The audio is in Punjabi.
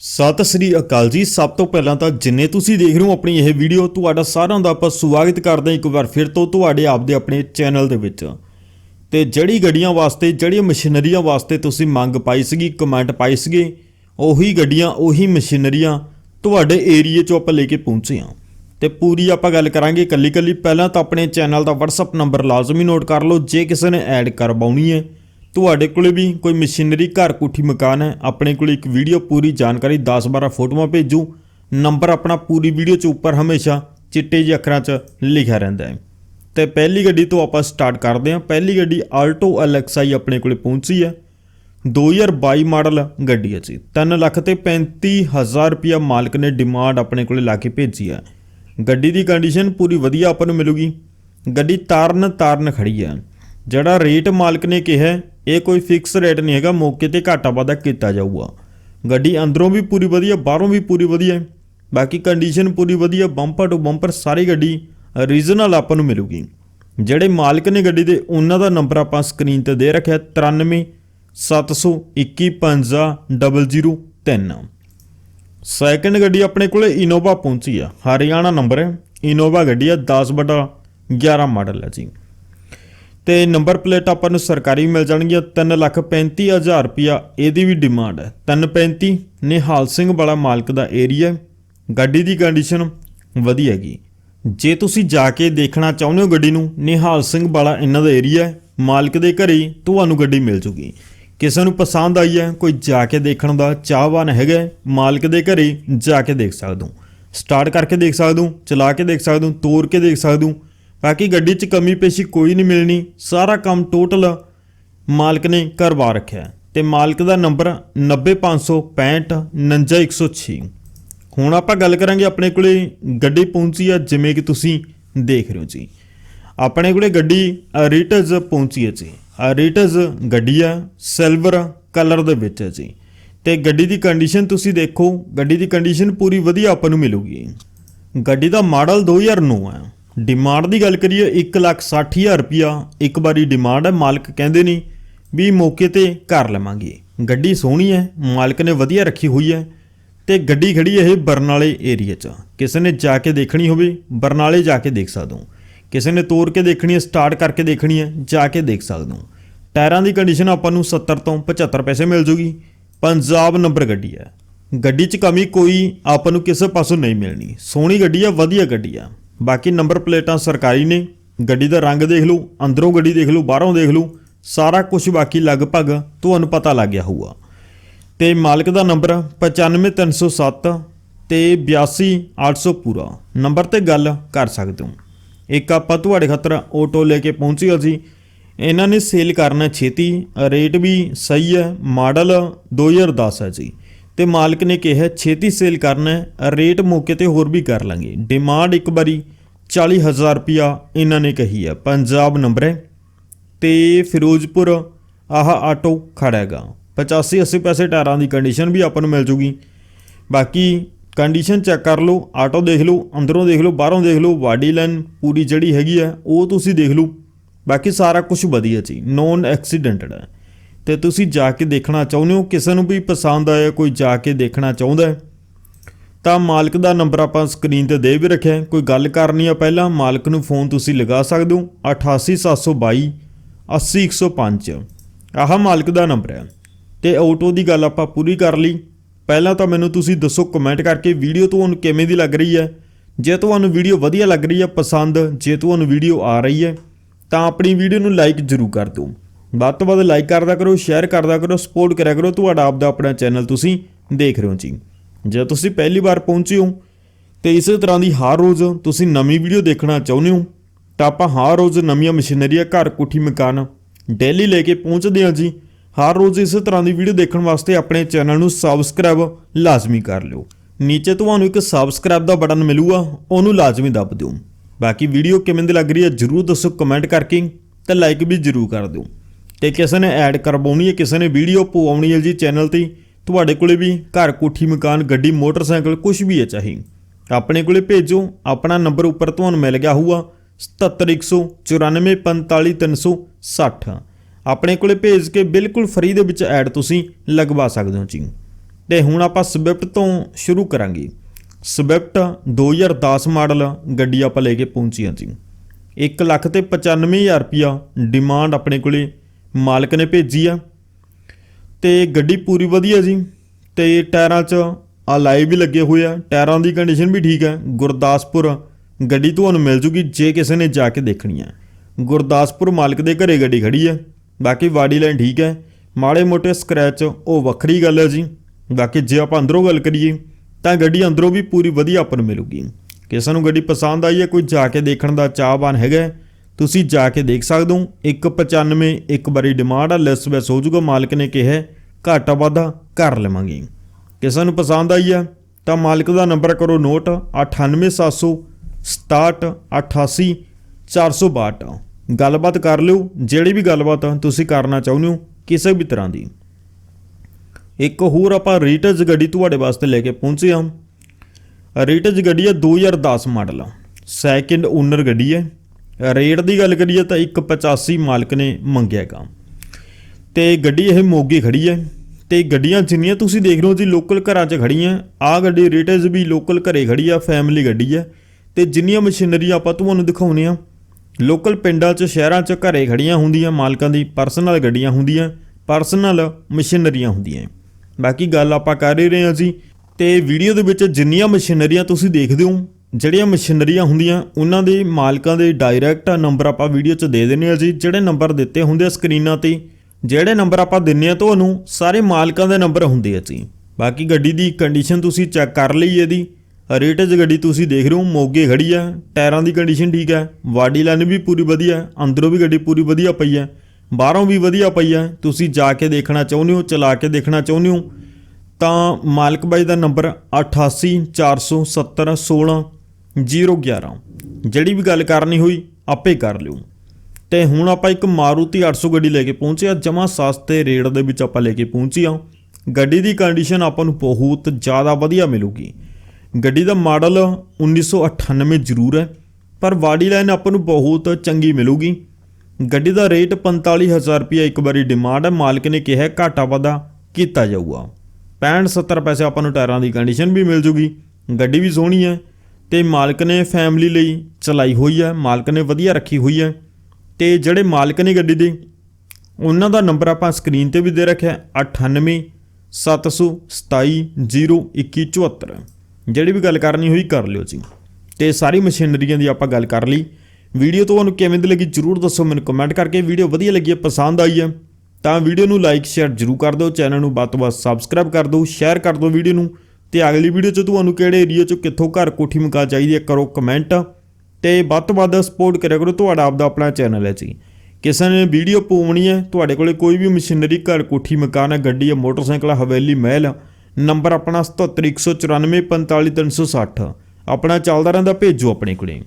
ਸਤਿ ਸ੍ਰੀ ਅਕਾਲ ਜੀ। ਸਭ ਤੋਂ ਪਹਿਲਾਂ ਤਾਂ ਜਿੰਨੇ ਤੁਸੀਂ ਦੇਖ ਰਹੇ ਹੋ ਆਪਣੀ ਇਹ ਵੀਡੀਓ, ਤੁਹਾਡਾ ਸਾਰਿਆਂ ਦਾ ਆਪਾਂ ਸਵਾਗਤ ਕਰਦੇ ਹਾਂ ਇੱਕ ਵਾਰ ਫਿਰ ਤੋਂ ਤੁਹਾਡੇ ਆਪਦੇ ਆਪਣੇ ਚੈਨਲ ਦੇ ਵਿੱਚ। ਤੇ ਜਿਹੜੀ ਗੱਡੀਆਂ ਵਾਸਤੇ, ਜਿਹੜੀਆਂ ਮਸ਼ੀਨਰੀਆਂ ਵਾਸਤੇ ਤੁਸੀਂ ਮੰਗ ਪਾਈ ਸੀਗੀ, ਕਮੈਂਟ ਪਾਈ ਸੀਗੇ, ਉਹੀ ਗੱਡੀਆਂ, ਉਹੀ ਮਸ਼ੀਨਰੀਆਂ ਤੁਹਾਡੇ ਏਰੀਏ 'ਚੋਂ ਆਪਾਂ ਲੈ ਕੇ ਪਹੁੰਚੇ ਹਾਂ। ਤੇ ਪੂਰੀ ਆਪਾਂ ਗੱਲ ਕਰਾਂਗੇ ਕੱਲੀ ਕੱਲੀ ਪਹਿਲਾਂ ਤਾਂ ਆਪਣੇ ਚੈਨਲ ਦਾ WhatsApp ਨੰਬਰ ਲਾਜ਼ਮੀ ਨੋਟ ਕਰ ਲਓ। ਜੇ ਕਿਸੇ ਨੇ ਐਡ ਕਰਵਾਉਣੀ ਹੈ ਤੁਹਾਡੇ ਕੋਲੇ ਵੀ ਕੋਈ ਮਸ਼ੀਨਰੀ, ਘਰ ਕੋਠੀ, ਮਕਾਨ ਹੈ? ਆਪਣੇ ਕੋਲੇ ਇੱਕ ਵੀਡੀਓ, ਪੂਰੀ ਜਾਣਕਾਰੀ 10-12 ਫੋਟੋਆਂ ਭੇਜੂ। ਨੰਬਰ ਆਪਣਾ ਪੂਰੀ ਵੀਡੀਓ 'ਚ ਉੱਪਰ ਹਮੇਸ਼ਾ ਚਿੱਟੇ ਜਿਹੇ ਅੱਖਰਾਂ 'ਚ ਲਿਖਿਆ ਰਹਿੰਦਾ ਹੈ। ਤੇ ਪਹਿਲੀ ਗੱਡੀ ਤੋਂ ਆਪਾਂ ਸਟਾਰਟ ਕਰਦੇ ਹਾਂ। ਪਹਿਲੀ ਗੱਡੀ ਆਲਟੋ LXi ਆਪਣੇ ਕੋਲੇ ਪਹੁੰਚੀ ਹੈ। 2022 ਮਾਡਲ ਗੱਡੀ ਹੈ ਜੀ। 3 ਲੱਖ ਤੇ 35000 ਰੁਪਿਆ ਮਾਲਕ ਨੇ ਡਿਮਾਂਡ ਆਪਣੇ ਕੋਲੇ ਲਾ ਕੇ ਭੇਜੀ ਹੈ। ਗੱਡੀ ਦੀ ਕੰਡੀਸ਼ਨ ਪੂਰੀ ਵਧੀਆ ਆਪਾਂ ਨੂੰ ਮਿਲੂਗੀ। ਗੱਡੀ ਤਾਰਨ ਤਾਰਨ ਖੜੀ ਹੈ। ਜਿਹੜਾ ਰੇਟ ਮਾਲਕ ਨੇ ਕਿਹਾ ਇਹ ਕੋਈ ਫਿਕਸ ਰੇਟ ਨਹੀਂ ਹੈਗਾ, ਮੌਕੇ ਤੇ ਘਾਟਾ ਵਾਧਾ ਕੀਤਾ ਜਾਊਗਾ। ਗੱਡੀ ਅੰਦਰੋਂ ਵੀ ਪੂਰੀ ਵਧੀਆ, ਬਾਹਰੋਂ ਵੀ ਪੂਰੀ ਵਧੀਆ ਹੈ। ਬਾਕੀ ਕੰਡੀਸ਼ਨ ਪੂਰੀ ਵਧੀਆ ਬੰਪਰ ਟੂ ਬੰਪਰ ਸਾਰੀ ਗੱਡੀ ਰੀਜਨਲ ਆਪਾਂ ਨੂੰ ਮਿਲੂਗੀ। ਜਿਹੜੇ ਮਾਲਕ ਨੇ ਗੱਡੀ ਦੇ, ਉਹਨਾਂ ਦਾ ਨੰਬਰ ਆਪਾਂ ਸਕਰੀਨ ਤੇ ਦੇ ਰੱਖਿਆ 93 7215003 ਸੈਕੰਡ ਗੱਡੀ ਆਪਣੇ ਕੋਲੇ ਇਨੋਵਾ ਪਹੁੰਚੀ ਆ, ਹਰਿਆਣਾ ਨੰਬਰ ਹੈ। ਇਨੋਵਾ ਗੱਡੀ ਆ 10 ਬਟਾ 11 ਮਾਡਲ ਹੈ ਜੀ। ਤੇ ਨੰਬਰ ਪਲੇਟ ਆਪਾਂ ਨੂੰ ਸਰਕਾਰੀ ਮਿਲ ਜਾਣਗੀਆਂ। 335000 ਰੁਪਿਆ ਇਹਦੀ ਵੀ ਡਿਮਾਂਡ ਹੈ। 335 ਨਿਹਾਲ ਸਿੰਘ ਵਾਲਾ ਮਾਲਕ ਦਾ ਏਰੀਆ ਗੱਡੀ ਦੀ ਕੰਡੀਸ਼ਨ ਵਧੀਆ ਹੈਗੀ। ਜੇ ਤੁਸੀਂ ਜਾ ਕੇ ਦੇਖਣਾ ਚਾਹੁੰਦੇ ਹੋ ਗੱਡੀ ਨੂੰ, ਨਿਹਾਲ ਸਿੰਘ ਵਾਲਾ ਇਹਨਾਂ ਦਾ ਏਰੀਆ ਹੈ। ਮਾਲਕ ਦੇ ਘਰੇ ਤੁਹਾਨੂੰ ਗੱਡੀ ਮਿਲ ਜੂਗੀ। ਕਿਸੇ ਨੂੰ ਪਸੰਦ ਆਈ ਹੈ, ਕੋਈ ਜਾ ਕੇ ਦੇਖਣ ਦਾ ਚਾਹਵਾਨ ਹੈਗਾ ਮਾਲਕ ਦੇ ਘਰੇ ਜਾ ਕੇ ਦੇਖ ਸਕਦੇ ਹੋ। ਸਟਾਰਟ ਕਰਕੇ ਦੇਖ ਸਕਦੇ ਹੋ, ਚਲਾ ਕੇ ਦੇਖ ਸਕਦੇ ਹੋ ਤੋੜ ਕੇ ਦੇਖ ਸਕਦੇ ਹੋ। ਬਾਕੀ ਗੱਡੀ 'ਚ ਕਮੀ ਪੇਸ਼ੀ ਕੋਈ ਨਹੀਂ ਮਿਲਣੀ। ਸਾਰਾ ਕੰਮ ਟੋਟਲ ਮਾਲਕ ਨੇ ਕਰਵਾ ਰੱਖਿਆ। ਹੈ ਤੇ ਮਾਲਕ ਦਾ ਨੰਬਰ 90565 59106 ਹੁਣ ਆਪਾਂ ਗੱਲ ਕਰਾਂਗੇ ਆਪਣੇ ਕੋਲੇ ਗੱਡੀ ਪਹੁੰਚੀ ਆ, ਜਿਵੇਂ ਕਿ ਤੁਸੀਂ ਦੇਖ ਰਹੇ ਹੋ ਜੀ। ਆਪਣੇ ਕੋਲੇ ਗੱਡੀ ਰੀਟਸ ਪਹੁੰਚੀ ਹੈ ਜੀ। ਰੀਟਸ ਗੱਡੀ ਆ ਸਿਲਵਰ ਕਲਰ ਦੇ ਵਿੱਚ ਹੈ ਜੀ। ਤੇ ਗੱਡੀ ਦੀ ਕੰਡੀਸ਼ਨ ਤੁਸੀਂ ਦੇਖੋ। ਗੱਡੀ ਦੀ ਕੰਡੀਸ਼ਨ ਪੂਰੀ ਵਧੀਆ ਆਪਾਂ ਨੂੰ ਮਿਲੂਗੀ। ਗੱਡੀ ਦਾ ਮਾਡਲ 2009 ਹੈ ਡਿਮਾਂਡ ਦੀ ਗੱਲ ਕਰੀਏ 160000 ਰੁਪਿਆ ਇੱਕ ਵਾਰੀ ਡਿਮਾਂਡ ਹੈ, ਮਾਲਕ ਕਹਿੰਦੇ ਨੇ ਵੀ ਮੌਕੇ ਤੇ ਕਰ ਲਵਾਂਗੇ। ਗੱਡੀ ਸੋਹਣੀ ਹੈ, ਮਾਲਕ ਨੇ ਵਧੀਆ ਰੱਖੀ ਹੋਈ ਹੈ ਤੇ ਗੱਡੀ ਖੜੀ ਇਹ ਬਰਨਾਲੇ ਏਰੀਆ 'ਚ। ਕਿਸੇ ਨੇ ਜਾ ਕੇ ਦੇਖਣੀ ਹੋਵੇ, ਬਰਨਾਲੇ ਜਾ ਕੇ ਦੇਖ ਸਕਦੇ ਹੋ। ਕਿਸੇ ਨੇ ਤੋੜ ਕੇ ਦੇਖਣੀ ਹੈ, ਸਟਾਰਟ ਕਰਕੇ ਦੇਖਣੀ ਹੈ, ਜਾ ਕੇ ਦੇਖ ਸਕਦੇ ਹੋ। ਟਾਇਰਾਂ ਦੀ ਕੰਡੀਸ਼ਨ ਆਪਾਂ ਨੂੰ 70 ਤੋਂ 75 ਪੈਸੇ ਮਿਲ ਜੂਗੀ। ਪੰਜਾਬ ਨੰਬਰ ਗੱਡੀ ਹੈ। ਗੱਡੀ 'ਚ ਕਮੀ ਕੋਈ ਆਪਾਂ ਨੂੰ ਕਿਸੇ ਪਾਸੋਂ ਨਹੀਂ ਮਿਲਣੀ। ਸੋਹਣੀ ਗੱਡੀ ਆ ਵਧੀਆ ਗੱਡੀ ਆ ਬਾਕੀ ਨੰਬਰ ਪਲੇਟਾਂ ਸਰਕਾਰੀ ਨੇ, ਗੱਡੀ ਦਾ ਰੰਗ ਦੇਖ ਲਓ, ਅੰਦਰੋਂ ਗੱਡੀ ਦੇਖ ਲਓ, ਬਾਹਰੋਂ ਦੇਖ ਲਓ, ਸਾਰਾ ਕੁਝ ਬਾਕੀ ਲਗਭਗ ਤੁਹਾਨੂੰ ਪਤਾ ਲੱਗ ਗਿਆ ਹੋਊਗਾ। ਤੇ ਮਾਲਕ ਦਾ ਨੰਬਰ 95307 ਤੇ 82800 ਪੂਰਾ। ਨੰਬਰ ਤੇ ਗੱਲ ਕਰ ਸਕਦੇ ਹੋ। ਇੱਕ ਆਪਾਂ ਤੁਹਾਡੇ ਖਾਤਰ ਆਟੋ ਲੈ ਕੇ ਪਹੁੰਚੇ ਅਸੀਂ ਇਹਨਾਂ ਨੇ ਸੇਲ ਕਰਨਾ ਛੇਤੀ, ਰੇਟ ਵੀ ਸਹੀ ਹੈ, ਮਾਡਲ 2010 ਹੈ ਜੀ। ਤੇ ਮਾਲਕ ਨੇ ਕਿਹਾ, ਛੇਤੀ ਸੇਲ ਕਰਨਾ ਹੈ ਰੇਟ ਮੌਕੇ ਤੇ ਹੋਰ ਵੀ ਕਰ ਲਾਂਗੇ। ਡਿਮਾਂਡ ਇੱਕ ਵਾਰੀ 40000 ਰੁਪਿਆ ਇਹਨਾਂ ਨੇ ਕਹੀ ਹੈ ਪੰਜਾਬ ਨੰਬਰ ਹੈ ਤੇ ਫਿਰੋਜ਼ਪੁਰ, ਆਹ ਆਟੋ ਖੜਾ ਹੈਗਾ। 85 80 ਪੈਸੇ ਟਾਇਰਾਂ ਦੀ ਕੰਡੀਸ਼ਨ ਵੀ ਆਪਾਂ ਨੂੰ ਮਿਲ ਜੂਗੀ। ਬਾਕੀ ਕੰਡੀਸ਼ਨ ਚੈੱਕ ਕਰ ਲਓ, ਆਟੋ ਦੇਖ ਲਓ, ਅੰਦਰੋਂ ਦੇਖ ਲਓ, ਬਾਹਰੋਂ ਦੇਖ ਲਓ ਬਾਡੀ ਲਾਈਨ ਪੂਰੀ ਜਿਹੜੀ ਹੈਗੀ ਆ, ਉਹ ਤੁਸੀਂ ਦੇਖ ਲਓ। ਬਾਕੀ ਸਾਰਾ ਕੁਝ ਵਧੀਆ ਜੀ ਨੋਨ ਐਕਸੀਡੈਂਟਡ ਹੈ ਤੇ ਤੁਸੀਂ ਜਾ ਕੇ ਦੇਖਣਾ ਚਾਹੁੰਦੇ ਹੋ, ਕਿਸੇ ਨੂੰ ਵੀ ਪਸੰਦ ਆਇਆ ਕੋਈ ਜਾ ਕੇ ਦੇਖਣਾ ਚਾਹੁੰਦਾ ਹੈ, ਤਾਂ ਮਾਲਕ ਦਾ ਨੰਬਰ ਆਪਾਂ ਸਕਰੀਨ ਤੇ ਦੇ ਵੀ ਰੱਖਿਆ ਕੋਈ ਗੱਲ ਕਰਨੀ ਆ ਪਹਿਲਾਂ, ਮਾਲਕ ਨੂੰ ਫੋਨ ਤੁਸੀਂ ਲਗਾ ਸਕਦੇ ਹੋ 88722 80105 ਆਹ ਮਾਲਕ ਦਾ ਨੰਬਰ ਹੈ। ਤੇ ਆਟੋ ਦੀ ਗੱਲ ਆਪਾਂ ਪੂਰੀ ਕਰ ਲਈ। ਪਹਿਲਾਂ ਤਾਂ ਮੈਨੂੰ ਤੁਸੀਂ ਦੱਸੋ ਕਮੈਂਟ ਕਰਕੇ ਵੀਡੀਓ ਤੁਹਾਨੂੰ ਕਿਵੇਂ ਦੀ ਲੱਗ ਰਹੀ ਹੈ। ਜੇ ਤੁਹਾਨੂੰ ਵੀਡੀਓ ਵਧੀਆ ਲੱਗ ਰਹੀ ਹੈ, ਪਸੰਦ, ਜੇ ਤੁਹਾਨੂੰ ਵੀਡੀਓ ਆ ਰਹੀ ਹੈ, ਤਾਂ ਆਪਣੀ ਵੀਡੀਓ ਨੂੰ ਲਾਈਕ ਜ਼ਰੂਰ ਕਰ ਦਿਓ। ਵੱਧ ਤੋਂ ਵੱਧ ਲਾਈਕ ਕਰਦਾ ਕਰੋ ਸ਼ੇਅਰ ਕਰਦਾ ਕਰੋ ਸਪੋਰਟ ਕਰਿਆ ਕਰੋ। ਤੁਹਾਡਾ ਆਪਦਾ ਆਪਣਾ ਚੈਨਲ ਤੁਸੀਂ ਦੇਖ ਰਹੇ ਹੋ ਜੀ। ਜੇ ਤੁਸੀਂ ਪਹਿਲੀ ਵਾਰ ਪਹੁੰਚੇ ਹੋ, ਤੇ ਇਸੇ ਤਰ੍ਹਾਂ ਦੀ ਹਰ ਰੋਜ਼ ਤੁਸੀਂ ਨਵੀਂ ਵੀਡੀਓ ਦੇਖਣਾ ਚਾਹੁੰਦੇ ਹੋ, ਤਾਂ ਆਪਾਂ ਹਰ ਰੋਜ਼ ਨਵੀਆਂ ਮਸ਼ੀਨਰੀਆਂ, ਘਰ ਕੋਠੀ, ਮਕਾਨ ਡੇਲੀ ਲੈ ਕੇ ਪਹੁੰਚਦੇ ਹਾਂ ਜੀ। ਹਰ ਰੋਜ਼ ਇਸੇ ਤਰ੍ਹਾਂ ਦੀ ਵੀਡੀਓ ਦੇਖਣ ਵਾਸਤੇ ਆਪਣੇ ਚੈਨਲ ਨੂੰ ਸਬਸਕ੍ਰਾਈਬ ਲਾਜ਼ਮੀ ਕਰ ਲਿਓ। ਨੀਚੇ ਤੁਹਾਨੂੰ ਇੱਕ ਸਬਸਕ੍ਰਾਈਬ ਦਾ ਬਟਨ ਮਿਲੂਗਾ, ਉਹਨੂੰ ਲਾਜ਼ਮੀ ਦੱਬ ਦਿਓ। ਬਾਕੀ ਵੀਡੀਓ ਕਿਵੇਂ ਦੀ ਲੱਗ ਰਹੀ ਹੈ, ਜਰੂਰ ਦੱਸੋ ਕਮੈਂਟ ਕਰਕੇ ਤੇ ਲਾਈਕ ਵੀ ਜਰੂਰ ਕਰ ਦਿਓ। ਤੇ ਕਿਸੇ ਨੇ ਐਡ ਕਰਵਾਉਣੀ ਹੈ, ਕਿਸੇ ਨੇ ਵੀਡੀਓ ਪਵਾਉਣੀ ਹੈ ਜੀ ਚੈਨਲ ਤੇ, ਤੁਹਾਡੇ ਕੋਲੇ ਵੀ ਘਰ ਕੋਠੀ, ਮਕਾਨ, ਗੱਡੀ, ਮੋਟਰਸਾਈਕਲ ਕੁਝ ਵੀ ਹੈ ਚਾਹੀ। ਆਪਣੇ ਕੋਲੇ ਭੇਜੋ, ਆਪਣਾ ਨੰਬਰ ਉੱਪਰ ਤੁਹਾਨੂੰ ਮਿਲ ਗਿਆ ਹੋਊਗਾ 7714945360 ਆਪਣੇ ਕੋਲੇ ਭੇਜ ਕੇ ਬਿਲਕੁਲ ਫ੍ਰੀ ਦੇ ਵਿੱਚ ਐਡ ਤੁਸੀਂ ਲਗਵਾ ਸਕਦੇ ਹੋ ਜੀ। ਤੇ ਹੁਣ ਆਪਾਂ ਸਵਿਫਟ ਤੋਂ ਸ਼ੁਰੂ ਕਰਾਂਗੇ। ਸਵਿਫਟ 2010 ਮਾਡਲ ਗੱਡੀ ਆਪਾਂ ਲੈ ਕੇ ਪਹੁੰਚੀ ਹਾਂ ਜੀ। 1 ਲੱਖ ਤੇ 95000 ਰੁਪਿਆ ਡਿਮਾਂਡ ਆਪਣੇ ਕੋਲੇ ਮਾਲਕ ਨੇ ਭੇਜੀ ਆ। ਤੇ ਗੱਡੀ ਪੂਰੀ ਵਧੀਆ ਜੀ। ਤੇ ਟਾਇਰਾਂ 'ਚ ਅਲਾਈ ਵੀ ਲੱਗੇ ਹੋਏ ਆ। ਟਾਇਰਾਂ ਦੀ ਕੰਡੀਸ਼ਨ ਵੀ ਠੀਕ ਹੈ ਗੁਰਦਾਸਪੁਰ ਗੱਡੀ ਤੁਹਾਨੂੰ ਮਿਲ ਜੂਗੀ ਜੇ ਕਿਸੇ ਨੇ ਜਾ ਕੇ ਦੇਖਣੀ ਹੈ ਗੁਰਦਾਸਪੁਰ ਮਾਲਕ ਦੇ ਘਰੇ ਗੱਡੀ ਖੜੀ ਹੈ ਬਾਕੀ ਬਾਡੀ ਲਾਈਨ ਠੀਕ ਹੈ ਮਾੜੇ ਮੋਟੇ ਸਕ੍ਰੈਚ ਉਹ ਵੱਖਰੀ ਗੱਲ ਹੈ ਜੀ। ਬਾਕੀ ਜੇ ਆਪਾਂ ਅੰਦਰੋਂ ਗੱਲ ਕਰੀਏ, ਤਾਂ ਗੱਡੀ ਅੰਦਰੋਂ ਵੀ ਪੂਰੀ ਵਧੀਆ ਆਪਾਂ ਨੂੰ ਮਿਲੂਗੀ। ਕਿਸੇ ਨੂੰ ਗੱਡੀ ਪਸੰਦ ਆਈ ਹੈ ਕੋਈ ਜਾ ਕੇ ਦੇਖਣ ਦਾ ਚਾਹਵਾਨ ਹੈਗਾ। ਤੁਸੀਂ ਜਾ ਕੇ ਦੇਖ ਸਕਦੇ ਹੋ 195 ਇੱਕ ਵਾਰੀ ਡਿਮਾਂਡ ਆ ਲੈਸ ਵੈਸ ਹੋ ਜਾਊਗਾ ਮਾਲਕ ਨੇ ਕਿਹਾ, ਘਾਟਾ ਵਾਧਾ ਕਰ ਲਵਾਂਗੇ। ਕਿਸੇ ਨੂੰ ਪਸੰਦ ਆਈ ਆ, ਤਾਂ ਮਾਲਕ ਦਾ ਨੰਬਰ ਕਰੋ ਨੋਟ 98767 88 462 ਗੱਲਬਾਤ ਕਰ ਲਿਓ, ਜਿਹੜੀ ਵੀ ਗੱਲਬਾਤ ਤੁਸੀਂ ਕਰਨਾ ਚਾਹੁੰਦੇ ਹੋ, ਕਿਸੇ ਵੀ ਤਰ੍ਹਾਂ ਦੀ। ਇੱਕ ਹੋਰ ਆਪਾਂ ਰੀਟਜ ਗੱਡੀ ਤੁਹਾਡੇ ਵਾਸਤੇ ਲੈ ਕੇ ਪਹੁੰਚੇ ਹਾਂ। ਰੀਟਸ ਗੱਡੀ ਹੈ 2010 ਮਾਡਲ। ਸੈਕਿੰਡ ਓਨਰ ਗੱਡੀ ਹੈ। ਰੇਟ ਦੀ ਗੱਲ ਕਰੀਏ ਤਾਂ 185 ਮਾਲਕ ਨੇ ਮੰਗਿਆਗਾ ਤੇ ਗੱਡੀ ਇਹ ਮੋਗੇ ਖੜੀ ਹੈ। ਤੇ ਗੱਡੀਆਂ ਜਿੰਨੀਆਂ ਤੁਸੀਂ ਦੇਖ ਰਹੇ ਹੋ ਜੀ ਲੋਕਲ ਘਰਾਂ 'ਚ ਖੜੀਆਂ ਆ ਗੱਡੀ ਰੀਟਸ ਵੀ ਲੋਕਲ ਘਰੇ ਖੜੀ ਆ, ਫੈਮਿਲੀ ਗੱਡੀ ਹੈ। ਤੇ ਜਿੰਨੀਆਂ ਮਸ਼ੀਨਰੀ ਆਪਾਂ ਤੁਹਾਨੂੰ ਦਿਖਾਉਨੇ ਆ ਲੋਕਲ ਪਿੰਡਾਂ 'ਚ, ਸ਼ਹਿਰਾਂ 'ਚ ਘਰੇ ਖੜੀਆਂ ਹੁੰਦੀਆਂ ਮਾਲਕਾਂ ਦੀ ਪਰਸਨਲ ਗੱਡੀਆਂ ਹੁੰਦੀਆਂ, ਪਰਸਨਲ ਮਸ਼ੀਨਰੀਆਂ ਹੁੰਦੀਆਂ। ਬਾਕੀ ਗੱਲ ਆਪਾਂ ਕਰ ਹੀ ਰਹੇ ਹਾਂ ਜੀ। ਤੇ ਵੀਡੀਓ ਦੇ ਵਿੱਚ ਜਿੰਨੀਆਂ ਮਸ਼ੀਨਰੀਆਂ ਤੁਸੀਂ ਦੇਖਦੇ ਹੋ ਜਿਹੜੀਆਂ ਮਸ਼ੀਨਰੀਆਂ ਹੁੰਦੀਆਂ, ਉਹਨਾਂ ਦੇ ਮਾਲਕਾਂ ਦੇ ਡਾਇਰੈਕਟ ਨੰਬਰ ਆਪਾਂ ਵੀਡੀਓ 'ਚ ਦੇ ਦਿੰਨੇ ਆ ਜੀ। ਜਿਹੜੇ ਨੰਬਰ ਦਿੱਤੇ ਹੁੰਦੇ ਆ ਸਕਰੀਨਾਂ ਤੇ, ਜਿਹੜੇ ਨੰਬਰ ਆਪਾਂ ਦਿੰਨੇ ਆ ਤੁਹਾਨੂੰ, ਸਾਰੇ ਮਾਲਕਾਂ ਦੇ ਨੰਬਰ ਹੁੰਦੇ ਆ ਜੀ। ਬਾਕੀ ਗੱਡੀ ਦੀ ਕੰਡੀਸ਼ਨ ਤੁਸੀਂ ਚੈੱਕ ਕਰ ਲਈ ਇਹਦੀ। ਰੇਟੇਜ ਗੱਡੀ ਤੁਸੀਂ ਦੇਖ ਰਹੇ ਹੋ, ਮੋਗੇ ਖੜੀ ਆ, ਟਾਇਰਾਂ ਦੀ ਕੰਡੀਸ਼ਨ ਠੀਕ ਹੈ ਬਾਡੀ ਲਾਈਨ ਵੀ ਪੂਰੀ ਵਧੀਆ, ਅੰਦਰੋਂ ਵੀ ਗੱਡੀ ਪੂਰੀ ਵਧੀਆ ਪਈ ਹੈ ਬਾਹਰੋਂ ਵੀ ਵਧੀਆ ਪਈ ਹੈ ਤੁਸੀਂ ਜਾ ਕੇ ਦੇਖਣਾ ਚਾਹੁੰਦੇ ਹੋ, ਚਲਾ ਕੇ ਦੇਖਣਾ ਚਾਹੁੰਦੇ ਹੋ, ਤਾਂ ਮਾਲਕ ਬਾਈ ਦਾ ਨੰਬਰ 8847716011 ਜਿਹੜੀ ਵੀ ਗੱਲ ਕਰਨੀ ਹੋਈ, ਆਪੇ ਕਰ ਲਿਓ। ਤੇ ਹੁਣ ਆਪਾਂ ਇੱਕ ਮਾਰੂਤੀ 800 ਗੱਡੀ ਲੈ ਕੇ ਪਹੁੰਚੇ ਆ, ਜਮਾ ਸਸਤੇ ਰੇਟ ਦੇ ਵਿੱਚ ਆਪਾਂ ਲੈ ਕੇ ਪਹੁੰਚੀ ਆ। ਗੱਡੀ ਦੀ ਕੰਡੀਸ਼ਨ ਆਪਾਂ ਨੂੰ ਬਹੁਤ ਜ਼ਿਆਦਾ ਵਧੀਆ ਮਿਲੂਗੀ। ਗੱਡੀ ਦਾ ਮਾਡਲ 1998 ਜ਼ਰੂਰ ਹੈ, ਪਰ ਬਾਡੀ ਲਾਈਨ ਆਪਾਂ ਨੂੰ ਬਹੁਤ ਚੰਗੀ ਮਿਲੂਗੀ। ਗੱਡੀ ਦਾ ਰੇਟ 45000 ਰੁਪਏ ਇੱਕ ਵਾਰੀ ਡਿਮਾਂਡ ਹੈ, ਮਾਲਕ ਨੇ ਕਿਹਾ ਘਾਟਾ ਵਾਧਾ ਕੀਤਾ ਜਾਊਗਾ। 65 70 ਪੈਸੇ ਆਪਾਂ ਨੂੰ ਟਾਇਰਾਂ ਦੀ ਕੰਡੀਸ਼ਨ ਵੀ ਮਿਲ ਜੂਗੀ। ਗੱਡੀ ਵੀ ਸੋਹਣੀ ਹੈ ਤੇ ਮਾਲਕ ਨੇ ਫੈਮਿਲੀ ਲਈ ਚਲਾਈ ਹੋਈ ਹੈ, ਮਾਲਕ ਨੇ ਵਧੀਆ ਰੱਖੀ ਹੋਈ ਹੈ। ਤੇ ਜਿਹੜੇ ਮਾਲਕ ਨੇ ਗੱਡੀ ਦੇ, ਉਹਨਾਂ ਦਾ ਨੰਬਰ ਆਪਾਂ ਸਕਰੀਨ ਤੇ ਵੀ ਦੇ ਰੱਖਿਆ 98 727 02174 ਜਿਹੜੀ ਵੀ ਗੱਲ ਕਰਨੀ ਹੋਈ ਕਰ ਲਿਓ ਜੀ। ਤੇ ਸਾਰੀ ਮਸ਼ੀਨਰੀਆਂ ਦੀ ਆਪਾਂ ਗੱਲ ਕਰ ਲਈ। ਵੀਡੀਓ ਤੁਹਾਨੂੰ ਕਿਵੇਂ ਦੀ ਲੱਗੀ ਜਰੂਰ ਦੱਸੋ ਮੈਨੂੰ ਕਮੈਂਟ ਕਰਕੇ। ਵੀਡੀਓ ਵਧੀਆ ਲੱਗੀ ਹੈ, ਪਸੰਦ ਆਈ ਹੈ, ਤਾਂ ਵੀਡੀਓ ਨੂੰ ਲਾਈਕ ਸ਼ੇਅਰ ਜਰੂਰ ਕਰ ਦਿਓ। ਚੈਨਲ ਨੂੰ ਵੱਧ ਤੋਂ ਵੱਧ ਸਬਸਕ੍ਰਾਈਬ ਕਰ ਦਿਓ ਸ਼ੇਅਰ ਕਰ ਦਿਓ ਵੀਡੀਓ ਨੂੰ। ਤੇ ਅਗਲੀ ਵੀਡੀਓ 'ਚ ਤੁਹਾਨੂੰ ਕਿਹੜੇ ਏਰੀਆ 'ਚ ਕਿੱਥੋਂ ਘਰ ਕੋਠੀ ਮਕਾਨ ਚਾਹੀਦੀ ਹੈ, ਕਰੋ ਕਮੈਂਟ ਤੇ ਵੱਧ ਤੋਂ ਵੱਧ ਸਪੋਰਟ ਕਰਿਆ ਕਰੋ ਤੁਹਾਡਾ ਆਪਦਾ ਆਪਣਾ ਚੈਨਲ ਹੈ ਜੀ। ਕਿਸੇ ਨੇ ਵੀਡੀਓ ਪਾਉਣੀ ਹੈ, ਤੁਹਾਡੇ ਕੋਲੇ ਕੋਈ ਵੀ ਮਸ਼ੀਨਰੀ, ਘਰ ਕੋਠੀ ਮਕਾਨ ਹੈ, ਗੱਡੀ ਹੈ, ਮੋਟਰਸਾਈਕਲ ਹਵੇਲੀ, ਮਹਿਲ, ਨੰਬਰ ਆਪਣਾ 77194 45360 ਆਪਣਾ ਚੱਲਦਾ ਰਹਿੰਦਾ, ਭੇਜੋ ਆਪਣੇ ਕੋਲੇ।